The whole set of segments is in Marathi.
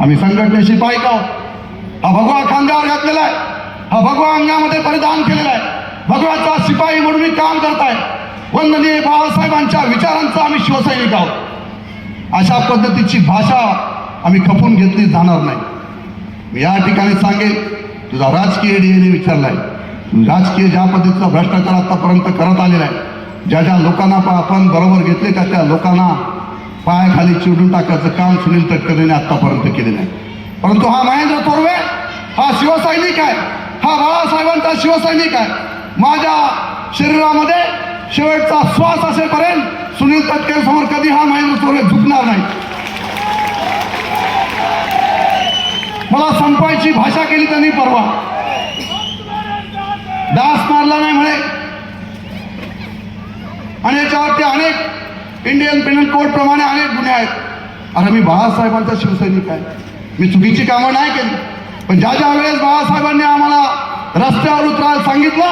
आम्ही संघटनेशी पाहिजे हा भगवा खांद्यावर घातलेला आहे. हा भगवा अंगामध्ये परिधान केलेला आहे. भगवाचा शिपाई म्हणून मी काम करत आहे वंदनीय बाळासाहेबांच्या विचारांचा आम्ही शिवसैनिक आहोत. अशा पद्धतीची भाषा आम्ही खपून घेतली जाणार नाही. मी या ठिकाणी सांगेन तुझा राजकीय डीएनए विचारलाय तू राजकीय ज्या पद्धतीचा भ्रष्टाचार आतापर्यंत करत आलेला आहे ज्या ज्या लोकांना पण आपण बरोबर घेतले त्या त्या लोकांना पायाखाली चिरडून टाकायचं काम सुनील तटकरेने आतापर्यंत केलेलं आहे. परंतु हा महेंद्र तोरवे हा शिवसैनिक आहे. हा बाळासाहेबांचा शिवसैनिक आहे. माझ्या शरीरामध्ये शेवटचा श्वास असेपर्यंत सुनील तटकरे समोर कधी हा महेंद्र तोरवे झुकणार नाही. मला संपायची भाषा केली त्यांनी परवा. डास मारला नाही म्हणे. आणि याच्यावरती अनेक इंडियन पेनल कोड प्रमाणे अनेक गुन्हे आहेत. अरे मी बाळासाहेबांचा शिवसैनिक आहे. मी चुकीची कामं नाही केली. पण ज्या ज्या वेळेस बाळासाहेबांनी आम्हाला रस्त्यावर उतरायला सांगितलं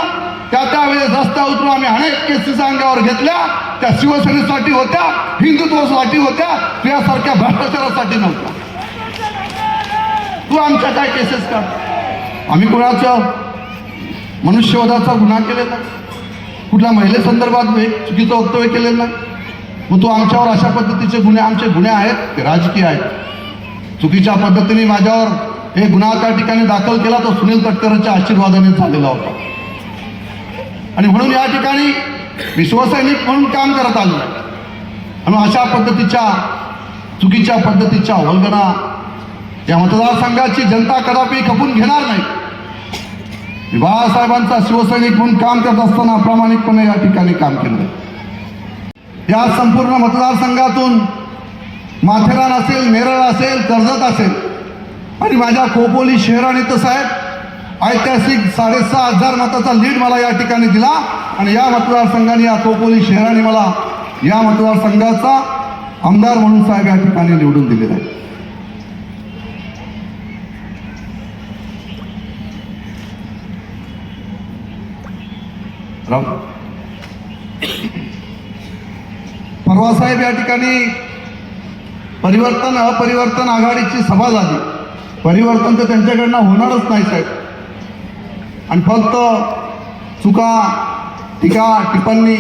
त्या त्यावेळेस रस्त्यावर उतरून आम्ही अनेक केसेस अंगावर घेतल्या. त्या शिवसेनेसाठी होत्या हिंदुत्वासाठी होत्या यासारख्या भ्रष्टाचारासाठी नव्हत्या. तू आमच्या काय केसेस का? आम्ही कुणाचं मनुष्यवधाचा गुन्हा केलेला? कुठल्या महिलेसंदर्भात चुकीचं वक्तव्य केलेलं? नाही मग तू आमच्यावर अशा पद्धतीचे गुन्हे आमचे गुन्हे आहेत ते राजकीय आहेत. चुकीच्या पद्धतीने माझ्यावर हे गुन्हा त्या ठिकाणी दाखल केला तो सुनील तटकरांच्या आशीर्वादाने झालेला होता. आणि म्हणून या ठिकाणी विश्वसैनिक शिवसैनिक म्हणून काम करत आलो म्हणून आणि अशा पद्धतीच्या चुकीच्या पद्धतीच्या वल्गना या मतदारसंघाची जनता कदापि खपून घेणार नाही. बाळासाहेबांचा शिवसैनिक म्हणून काम करत असताना प्रामाणिकपणे या ठिकाणी काम केलं. या संपूर्ण मतदारसंघातून माथेरान असेल नेरळ असेल कर्जत असेल. आणि माझ्या खोपोली शहराने तर साहेब ऐतिहासिक साडेसहा हजार मताचा लीड मला या ठिकाणी दिला. आणि या मतदारसंघाने या खोपोली शहराने मला या मतदारसंघाचा आमदार म्हणून साहेब या ठिकाणी निवडून दिलेला आहे. राहू परवा या ठिकाणी परिवर्तन अपरिवर्तन आघाडीची सभा झाली. परिवर्तन तर त्यांच्याकडनं होणारच नाही साहेब. आणि फक्त चुका टीका टिप्पणी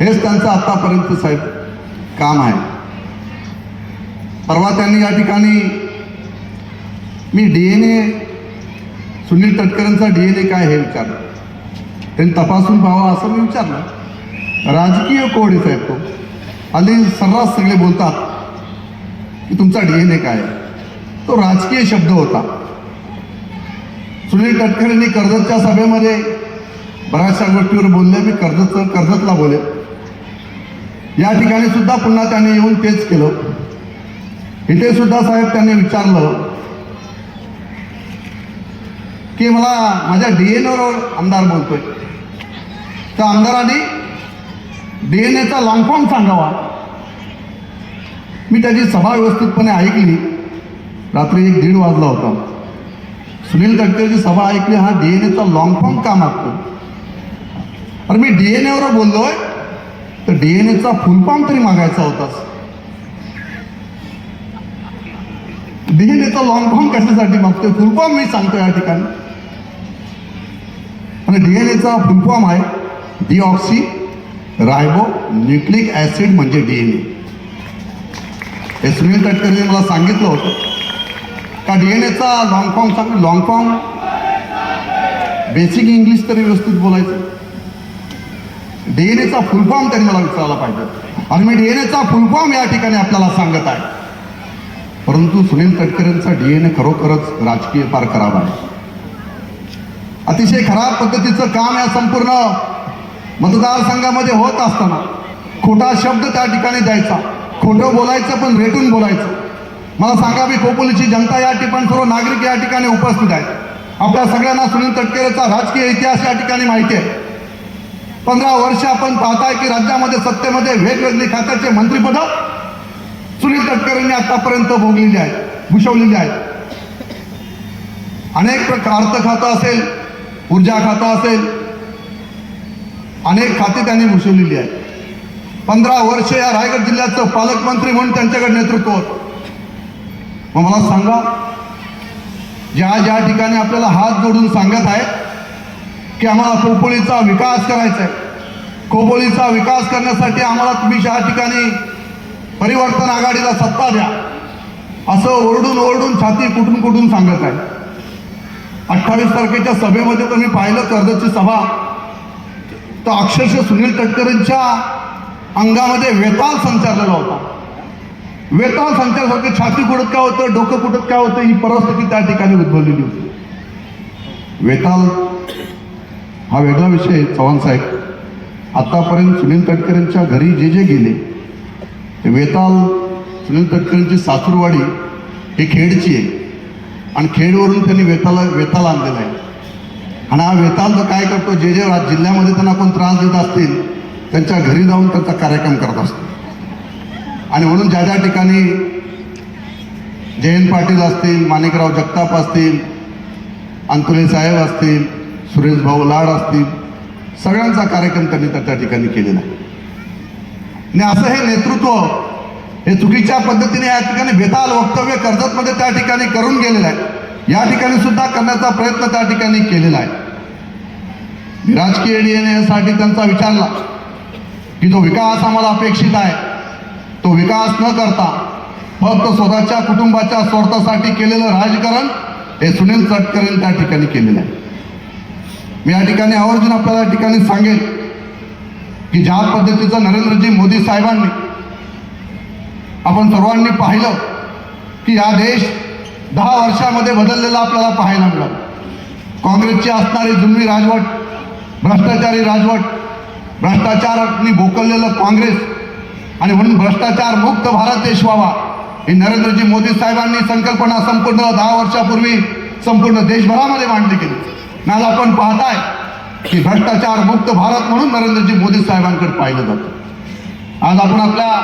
हेच त्यांचं आत्तापर्यंत साहेब काम आहे. परवा त्यांनी या ठिकाणी मी डी एन ए सुनील तटकरेंचा डी एन ए काय हे विचारलं? त्यांनी तपासून पाहावा असं मी विचारलं. राजकीय कोड आहे साहेब तो. हल्ली सर्रास सगळे बोलतात की तुमचा डी एन ए काय तो राजकीय शब्द होता. सुनील तटकरेंनी कर्जतच्या सभेमध्ये बऱ्याचशा गोष्टीवर बोलले मी कर्जतचं कर्जतला बोले. या ठिकाणी सुद्धा पुन्हा त्यांनी येऊन तेच केलं. इथे सुद्धा साहेब त्यांनी विचारलं की मला माझ्या डी एन एवर आमदार बोलतोय. त्या आमदाराने डी एन एचा लॉंग फॉर्म सांगावा. मी त्याची सभा व्यवस्थितपणे ऐकली. रात्री एक दीड वाजला होता. सुनील गडकरीची सभा ऐकली हा डी एन एचा लॉंग फॉर्म का मागतो? अरे मी डी एन एवर बोललोय तर डी एन एचा फुल फॉर्म तरी मागायचा होताच डी एन एचा लॉंग फॉर्म कशासाठी मागतोय? फुल फॉर्म मी सांगतो या ठिकाणी. आणि डी एन एचा फुल फॉर्म आहे डिऑक्सी रायबो न्यूक्लिक ॲसिड म्हणजे डी एन ए. हे सुनील तटकरेने मला सांगितलं होतं. का डी एन एचा लॉंग फॉर्म सांग लॉंग फॉर्म बेसिक इंग्लिश तरी व्यवस्थित बोलायचं. डी एन एचा फुल फॉर्म त्यांनी मला विचारायला पाहिजे. आणि मी डी एन एचा फुल फॉर्म या ठिकाणी आपल्याला सांगत आहे. परंतु सुनील तटकरेंचा डी एन ए खरोखरच राजकीय फार खराब आहे अतिशय खराब पद्धतीचं काम या संपूर्ण मतदारसंघामध्ये होत असताना खोटा शब्द त्या ठिकाणी द्यायचा. खोटं बोलायचं पण रेटून बोलायचं. मला सांगा मी खोपोलीची जनता या ठिकाणी सर्व नागरिक या ठिकाणी उपस्थित आहेत. आपल्या सगळ्यांना सुनील तटकरेचा राजकीय इतिहास या ठिकाणी माहिती आहे. पंधरा वर्ष आपण पाहताय की राज्यामध्ये सत्तेमध्ये वेगवेगळी खात्याचे मंत्रिपद सुनील तटकरेंनी आतापर्यंत भोगलेली आहेत भूषवलेली आहेत. अनेक प्रकार अर्थ खातं असेल ऊर्जा खातं असेल अनेक खाती त्यांनी भूषवलेली आहेत. पंधरा वर्ष या रायगड जिल्ह्याचं पालकमंत्री म्हणून त्यांच्याकडे नेतृत्व होतं. मग मला सांगा ज्या ज्या ठिकाणी आपल्याला हात जोडून सांगत आहेत की आम्हाला खोपोलीचा विकास करायचा आहे. खोपोलीचा विकास करण्यासाठी आम्हाला तुम्ही ज्या ठिकाणी परिवर्तन आघाडीला सत्ता द्या असं ओरडून ओरडून छाती कुठून कुठून सांगत आहे अठ्ठावीस तारखेच्या सभेमध्ये तर मी पाहिलं कर्जतची सभा तर अक्षरशः सुनील तटकरेंच्या अंगामध्ये वेताल संचारलेला होता. वेताल संचारसारखे छाती कुठत काय होतं डोकं कुठत काय होतं ही परिस्थिती त्या ठिकाणी उद्भवलेली होती. वेताल हा वेगळा विषय आहे, चव्हाण साहेब. आतापर्यंत सुनील तटकरेंच्या घरी जे जे गेले ते वेताल सुनील तटकरेंची सासूरवाडी ही खेडची आहे. आणि खेडवरून त्यांनी वेताला वेताल आणलेला आहे. आणि हा वेताल तर काय करतो जे जे राज जिल्ह्यामध्ये त्यांना कोण त्रास देत असतील त्यांच्या घरी जाऊन त्यांचा कार्यक्रम करत असतो. आणि म्हणून ज्या ज्या ठिकाणी जयंत पाटील असतील माणिकराव जगताप असतील अंतुले साहेब असतील सुरेश भाऊ लाड असतील सगळ्यांचा कार्यक्रम त्यांनी त्या त्या ठिकाणी केलेला आहे. आणि असं हे नेतृत्व हे चुकीच्या पद्धतीने या ठिकाणी बेताल वक्तव्य कर्जतमध्ये त्या ठिकाणी करून गेलेलं आहे. या ठिकाणी सुद्धा करण्याचा प्रयत्न त्या ठिकाणी केलेला आहे. मी राजकीय एसाठी त्यांचा विचारला की तो विकास आम्हाला अपेक्षित आहे. तो विकास न करता फक्त स्वतःच्या कुटुंबाच्या स्वार्थासाठी केलेलं राजकारण हे सुनील तटकरेंनी त्या ठिकाणी केलेलं आहे. मी या ठिकाणी आवर्जून आपल्याला या ठिकाणी सांगेन की ज्या पद्धतीचं नरेंद्रजी मोदी साहेबांनी आपण सर्वांनी पाहिलं की हा देश दहा वर्षामध्ये बदललेला आपल्याला पाहायला मिळाला. काँग्रेसची असणारी जुनी राजवट भ्रष्टाचारी राजवट भ्रष्टाचाराने भोकललेलं काँग्रेस आणि म्हणून भ्रष्टाचार मुक्त भारत देश व्हावा ही नरेंद्रजी मोदी साहेबांनी संकल्पना संपूर्ण दहा वर्षापूर्वी संपूर्ण देशभरामध्ये मांडली गेली नाही आज आपण पाहताय की भ्रष्टाचार मुक्त भारत म्हणून नरेंद्रजी मोदी साहेबांकडे पाहिलं जातं. आज आपण आपल्या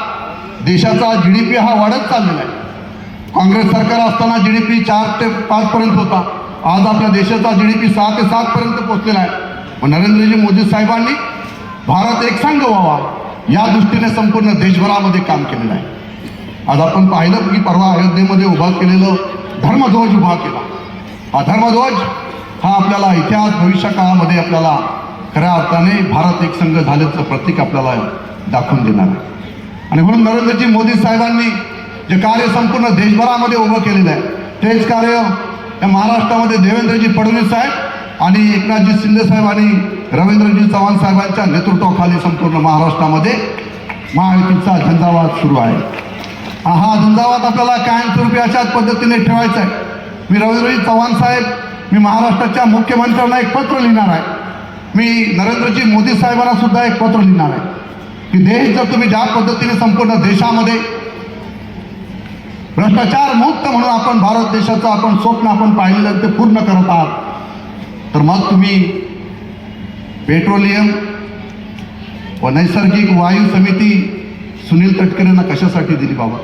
देशाचा जी डी पी हा वाढत चाललेला आहे. काँग्रेस सरकार असताना जी डी पी चार ते पाचपर्यंत होता. आज आपल्या देशाचा जी डी पी सहा ते सातपर्यंत पोहोचलेला आहे. मग नरेंद्रजी मोदी साहेबांनी भारत एक संघ व्हावा या दृष्टीने संपूर्ण देशभरामध्ये काम केलेलं आहे. आज आपण पाहिलं की परवा अयोध्येमध्ये उभा केलेलं धर्मध्वज उभा केला. हा धर्मध्वज हा आपल्याला इतिहास भविष्य काळामध्ये आपल्याला खऱ्या अर्थाने भारत एक संघ झाल्याचं प्रतीक आपल्याला दाखवून देणार आहे. आणि म्हणून नरेंद्रजी मोदी साहेबांनी जे कार्य संपूर्ण देशभरामध्ये उभं केलेलं आहे तेच कार्य या महाराष्ट्रामध्ये देवेंद्रजी फडणवीस साहेब आणि एकनाथजी शिंदे साहेब आणि रवींद्रजी चव्हाण साहेबांच्या नेतृत्वाखाली संपूर्ण महाराष्ट्रामध्ये महायुतीचा झंझावात सुरू आहे. हा झंझावात आपल्याला कायमस्वरूपी अशाच पद्धतीने ठेवायचा आहे. मी रवींद्रजी चव्हाण साहेब मी महाराष्ट्राच्या मुख्यमंत्र्यांना एक पत्र लिहिणार आहे. मी नरेंद्रजी मोदी साहेबांना सुद्धा एक पत्र लिहिणार आहे. की देश जर तुम्ही ज्या पद्धतीने संपूर्ण देशामध्ये भ्रष्टाचार मुक्त म्हणून आपण भारत देशाचं आपण स्वप्न आपण पाहिलेलं ते पूर्ण करत आहात तर मग तुम्ही पेट्रोलियम व नैसर्गिक वायू समिती सुनील तटकरेंना कशासाठी दिली बाबा?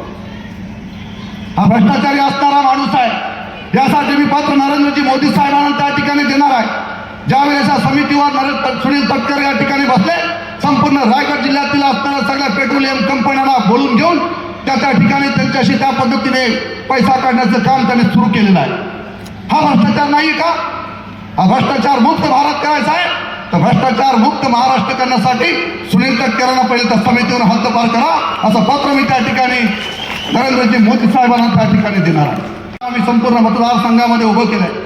हा भ्रष्टाचारी असणारा माणूस आहे. यासाठी मी पत्र नरेंद्रजी मोदी साहेबांना त्या ठिकाणी देणार आहे. ज्यावेळेस या समितीवर नरेंद्र सुनील तटकरे या ठिकाणी बसले संपूर्ण रायगड जिल्ह्यातील असणाऱ्या सगळ्या पेट्रोलियम कंपन्यांना बोलून घेऊन त्या त्या ठिकाणी त्यांच्याशी त्या पद्धतीने पैसा काढण्याचं काम त्यांनी सुरू केलेलं आहे. हा भ्रष्टाचार नाही का? हा भ्रष्टाचार मुक्त भारत करायचा आहे तर भ्रष्टाचार मुक्त महाराष्ट्र करण्यासाठी सुनील तटकरांना पहिले तर समितीवर हद्दपार करा असं पत्र मी त्या ठिकाणी नरेंद्रजी मोदी साहेबांना त्या ठिकाणी देणार आहे. आम्ही संपूर्ण मतदारसंघामध्ये उभं केलं आहे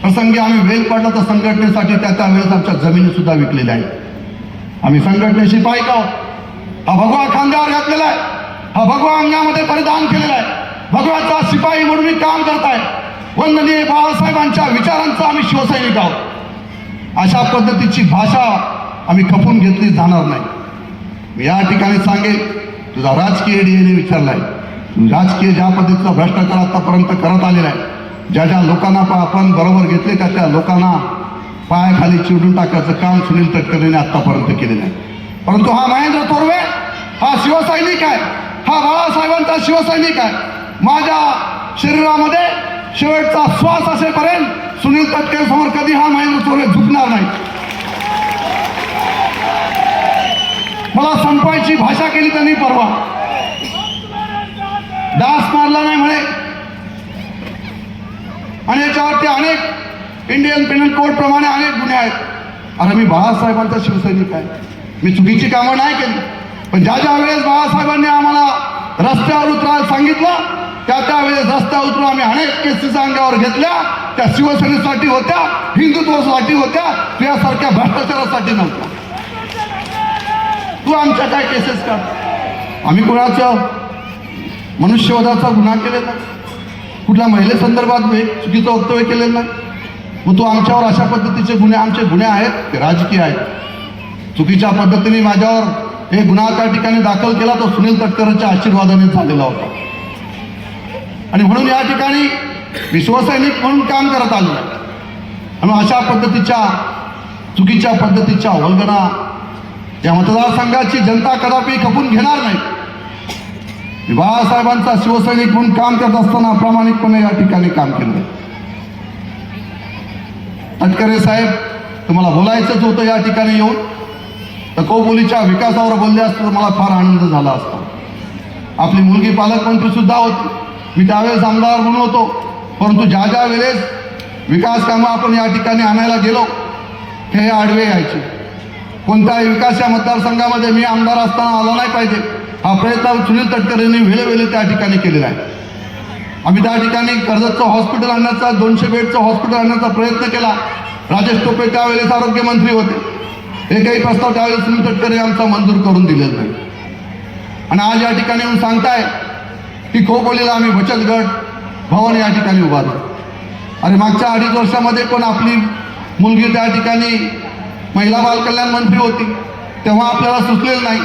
प्रसंगी आम्ही वेल पडला तर संघटनेसाठी त्या त्यावेळेस आमच्या जमिनी सुद्धा विकलेल्या आहेत. आम्ही संघटनेशी पाहिजे आहोत? हा भगवा खांद्यावर घातलेला आहे. हा भगवा अंगामध्ये परिधान केलेला आहे. भगवाचा शिपाई म्हणून मी काम करत आहे वंदनीय बाळासाहेबांच्या विचारांचा आम्ही शिवसैनिक आहोत. अशा पद्धतीची भाषा आम्ही खपून घेतली जाणार नाही. मी या ठिकाणी सांगेन तुझा राजकीय डीएनए विचारलाय. आहे राजकीय ज्या पद्धतीचा भ्रष्टाचार आतापर्यंत करत आलेला आहे ज्या ज्या लोकांना आपण बरोबर घेतले त्या त्या लोकांना पायाखाली चिडून टाकायचं काम सुनील तटकरेने आतापर्यंत केलेलं आहे. परंतु हा महेंद्र तोरवे हा शिवसैनिक आहे हा बाळासाहेबांचा शिवसैनिक आहे. माझ्या शरीरामध्ये शेवटचा श्वास असेपर्यंत सुनील तटकरे समोर कधी हा महेंद्र चोरे झुकणार नाही. मला संपवायची भाषा केली त्यांनी परवा. डास मारला नाही म्हणे. आणि याच्यावरती अनेक इंडियन पेनल कोड प्रमाणे अनेक गुन्हे आहेत. अरे मी बाळासाहेबांचा शिवसैनिक आहे. मी चुकीची कामं नाही केली. पण ज्या ज्या वेळेस बाळासाहेबांनी आम्हाला रस्त्यावर उतरायला सांगितलं त्या त्यावेळेस रस्ता उतरून आम्ही अनेक केसेस अंगावर घेतल्या त्या शिवसेनेसाठी होत्या हिंदुत्वासाठी होत्या तुझ्यासारख्या भ्रष्टाचारासाठी नव्हत्या. तू आमच्या काय केसेस कर आम्ही कुणाचं मनुष्यवधाचा गुन्हा केलेला कुठल्या महिलेसंदर्भात एक चुकीचं वक्तव्य केलेलं नाही. मग तू आमच्यावर अशा पद्धतीचे गुन्हे आमचे गुन्हे आहेत ते राजकीय आहेत. चुकीच्या पद्धतीने माझ्यावर हे गुन्हा त्या ठिकाणी दाखल केला तो सुनील तटकरांच्या आशीर्वादाने झालेला होता. आणि म्हणून या ठिकाणी विश्वसैनिक म्हणून काम करत आलो. आणि अशा पद्धतीच्या चुकीच्या पद्धतीच्या वल्गना या मतदारसंघाची जनता कदापि खपून घेणार नाही. बाळासाहेबांचा शिवसैनिक म्हणून काम करत असताना प्रामाणिकपणे या ठिकाणी काम केलं. तटकरे साहेब तुम्हाला बोलायचंच होतं या ठिकाणी येऊन. तर कोपोलीच्या विकासावर बोलले असतं तर मला फार आनंद झाला असता. आपली मुलगी पालकमंत्री सुद्धा होती. मी त्यावेळेस आमदार म्हणून होतो. परंतु ज्या ज्या वेळेस विकास कामं आपण या ठिकाणी आणायला गेलो हे आडवे यायचे. कोणत्याही विकास या मतदारसंघामध्ये मी आमदार असताना आला नाही पाहिजे. हा प्रयत्न सुनील तटकरेंनी वेळोवेळी त्या ठिकाणी केलेला आहे. आम्ही त्या ठिकाणी कर्जतचं हॉस्पिटल आणण्याचा दोनशे बेडचं हॉस्पिटल आणण्याचा प्रयत्न केला. राजेश टोपे त्यावेळेस आरोग्यमंत्री होते. एकही प्रस्ताव त्यावेळेस सुनील तटकरे आमचा मंजूर करून दिलेला नाही. आणि आज या ठिकाणी येऊन सांगताय की खोपोलीला आम्ही बचत गट भवन या ठिकाणी उभारलं. आणि मागच्या अडीच वर्षामध्ये पण आपली मुलगी त्या ठिकाणी महिला बालकल्याण मंत्री होती. तेव्हा आपल्याला सुचलेलं नाही.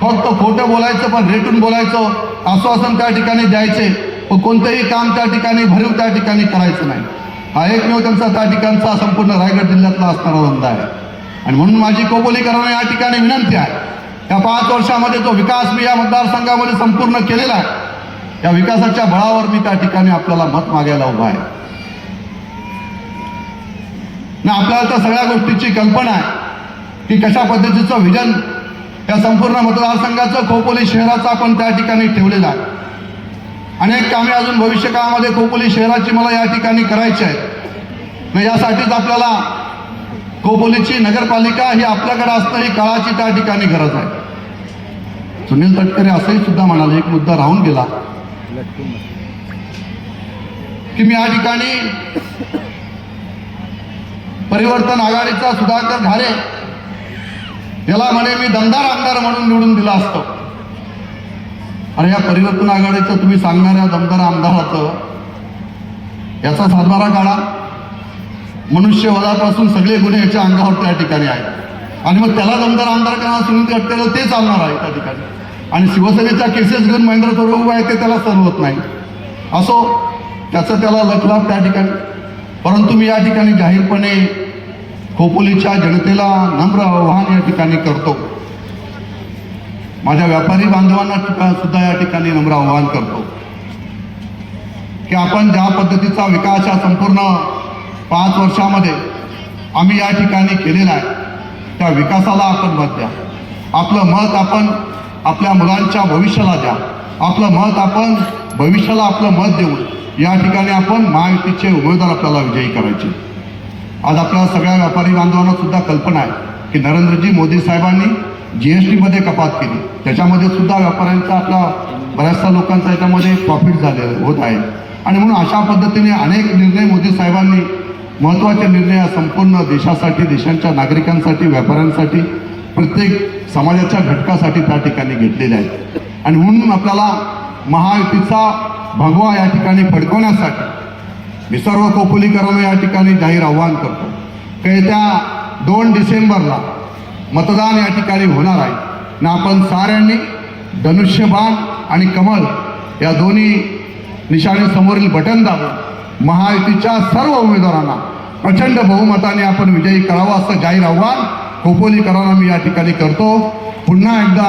फक्त खोटं बोलायचं पण रेटून बोलायचं आश्वासन त्या ठिकाणी द्यायचे व कोणतंही काम त्या ठिकाणी भरीव त्या ठिकाणी करायचं नाही. हा एकमेव त्यांचा त्या ठिकाणचा संपूर्ण रायगड जिल्ह्यातला असणारा धंदा आहे. आणि म्हणून माझी कोपोलीकरांना या ठिकाणी विनंती आहे. या पाच वर्षामध्ये जो विकास मी या मतदारसंघामध्ये संपूर्ण केलेला आहे या विकासाच्या बळावर मी त्या ठिकाणी आपल्याला मत मागायला उभा आहे. ना आपल्याला त्या सगळ्या गोष्टीची कल्पना आहे की कशा पद्धतीचं विजन या संपूर्ण मतदारसंघाचं खोपोली शहराचं आपण त्या ठिकाणी ठेवलेलं आहे. अनेक कामे अजून भविष्य काळामध्ये खोपोली शहराची मला या ठिकाणी करायची आहेत. मग यासाठीच आपल्याला खोपोलीची नगरपालिका ही आपल्याकडे असणं ही काळाची त्या ठिकाणी गरज आहे. सुनील तटकरे असंही सुद्धा म्हणाले एक मुद्दा राहून गेला. की मी या ठिकाणी परिवर्तन आघाडीचा सुधाकर ढारे याला म्हणे मी दमदार आमदार म्हणून निवडून दिला असतो. अरे या परिवर्तन आघाडीचं तुम्ही सांगणाऱ्या दमदार आमदाराचं याचा सातबारा काढा. मनुष्यवधापासून सगळे गुन्हे याच्या अंगावर त्या ठिकाणी आहेत. आणि मग त्याला दमदार आमदार करणार सुनील तटकरे ते आणणार आहे त्या ठिकाणी. आणि शिवसेनेच्या केसेस घेऊन महेंद्र तोरे उभा आहे ते त्याला सर होत नाही. असो त्याचं त्याला लखलाभ त्या ठिकाणी. परंतु मी या ठिकाणी जाहीरपणे खोपोलीच्या जनतेला नम्र आव्हान या ठिकाणी करतो. माझ्या व्यापारी बांधवांना सुद्धा या ठिकाणी नम्र आवाहन करतो. की आपण ज्या पद्धतीचा विकास हा संपूर्ण पाच वर्षामध्ये आम्ही या ठिकाणी केलेला आहे त्या विकासाला आपण मत द्या. आपलं मत आपण आपल्या मुलांच्या भविष्याला द्या. आपलं मत आपण भविष्याला आपलं मत देऊन या ठिकाणी आपण महायुतीचे उमेदवार आपल्याला विजयी करायचे. आज आपल्या सगळ्या व्यापारी बांधवांना सुद्धा कल्पना आहे की नरेंद्रजी मोदी साहेबांनी जी एस टीमध्ये कपात केली. त्याच्यामध्ये सुद्धा व्यापाऱ्यांचा आपला बऱ्याचशा लोकांचा याच्यामध्ये प्रॉफिट झाले होत आहे. आणि म्हणून अशा पद्धतीने अनेक निर्णय मोदी साहेबांनी महत्त्वाचे निर्णय संपूर्ण देशासाठी देशांच्या नागरिकांसाठी व्यापाऱ्यांसाठी प्रत्येक समाजाच्या घटकासाठी त्या ठिकाणी घेतलेल्या आहेत आणि म्हणून आपल्याला महायुतीचा भगवा या ठिकाणी फडकवण्यासाठी मी सर्व कोपोलीकरांना या ठिकाणी जाहीर आव्हान करतो. की येत्या दोन डिसेंबरला मतदान या ठिकाणी होणार आहे. ना आपण साऱ्यांनी धनुष्यबाण आणि कमल या दोन्ही निशाणीसमोरील बटन दाबून महायुतीच्या सर्व उमेदवारांना प्रचंड बहुमताने आपण विजयी करावा असं जाहीर आव्हान खोपोलीकरांना मी या ठिकाणी करतो. पुन्हा एकदा